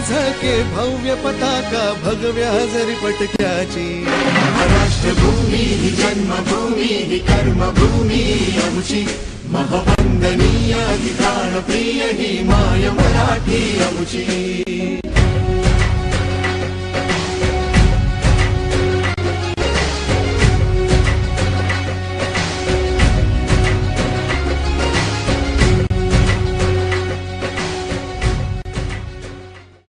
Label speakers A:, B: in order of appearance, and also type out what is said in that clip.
A: झके भव्य पताका भगव्या हजरी पटक्याची.
B: राष्ट्रभूमी ही जन्मभूमी ही कर्मभूमी अमुची महवंदनीय ही प्राणप्रिय ही माय मराठी अमुची